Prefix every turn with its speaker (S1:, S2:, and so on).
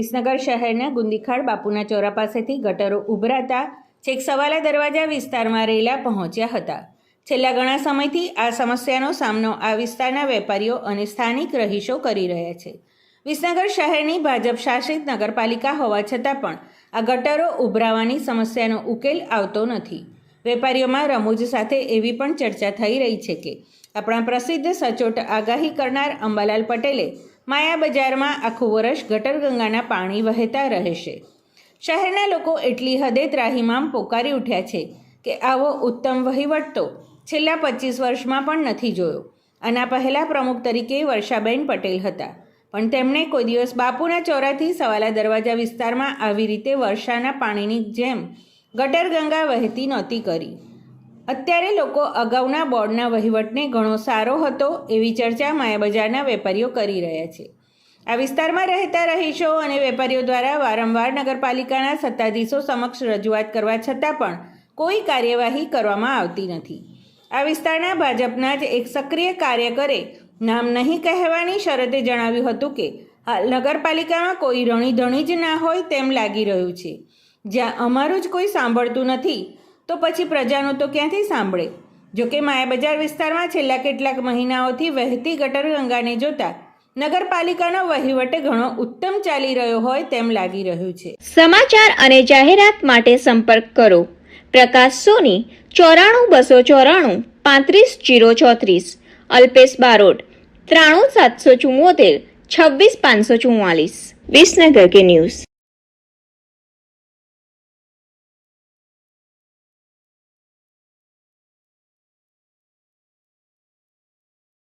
S1: વિસનગર શહેરના ગુંદીખાડ બાપુના ચોરા પાસેથી ગટરો ઉભરાતા છેક સવાલા દરવાજા વિસ્તારમાં રહેલા પહોંચ્યા હતા. છેલ્લા ઘણા સમયથી આ સમસ્યાનો સામનો આ વિસ્તારના વેપારીઓ અને સ્થાનિક રહીશો કરી રહ્યા છે. વિસનગર શહેરની ભાજપ શાસિત નગરપાલિકા હોવા છતાં પણ આ ગટરો ઉભરાવાની સમસ્યાનો ઉકેલ આવતો નથી. વેપારીઓમાં રમૂજ સાથે એવી પણ ચર્ચા થઈ રહી છે કે, આપણા પ્રસિદ્ધ સચોટ આગાહી કરનાર અંબાલાલ પટેલે માયા બજારમાં આખું વર્ષ ગટરગંગાના પાણી વહેતા રહેશે. શહેરના લોકો એટલી હદે ત્રાહીમામ પોકારી ઉઠ્યા છે કે આવો ઉત્તમ વહીવટ તો છેલ્લા પચીસ વર્ષમાં પણ નથી જોયો. આના પહેલાં પ્રમુખ તરીકે વર્ષાબેન પટેલ હતા. પણ તેમણે કોઈ દિવસ બાપુના ચોરાથી સવાલા દરવાજા વિસ્તારમાં આવી રીતે વર્ષાના પાણીની જેમ ગટરગંગા વહેતી નહોતી કરી. અત્યારે લોકો અગાઉના બોર્ડના વહીવટને ઘણો સારો હતો એવી ચર્ચા માયાબજારના વેપારીઓ કરી રહ્યા છે. આ વિસ્તારમાં રહેતા રહીશો અને વેપારીઓ દ્વારા વારંવાર નગરપાલિકાના સત્તાધીશો સમક્ષ રજૂઆત કરવા છતાં પણ કોઈ કાર્યવાહી કરવામાં આવતી નથી. આ વિસ્તારના ભાજપના જ એક સક્રિય કાર્યકરે નામ નહીં કહેવાની શરતે જણાવ્યું હતું કે નગરપાલિકામાં કોઈ રણીધણી જ ના હોય તેમ લાગી રહ્યું છે. જ્યાં અમારું જ કોઈ સાંભળતું નથી તો પછી પ્રજાનું તો ક્યાંથી સાંભળે? જોકે માયાબજાર વિસ્તારમાં છેલ્લા કેટલાક મહિનાઓથી વહેતી ગટર ગંગાને જોતા નગરપાલિકાનો વહીવટ ઘણો ઉત્તમ ચાલી રહ્યો હોય તેમ લાગી રહ્યું છે.
S2: સમાચાર અને જાહેરાત માટે સંપર્ક કરો. પ્રકાશ સોની, ચોરાણું બસો ચોરાણું, પાંત્રીસ જીરો ચોત્રીસ. અલ્પેશ બારોટ, ત્રાણું સાતસો ચુમ્મોતેર છવ્વીસ પાંચસો ચુમ્માલીસ વિસનગર કે ન્યૂઝ.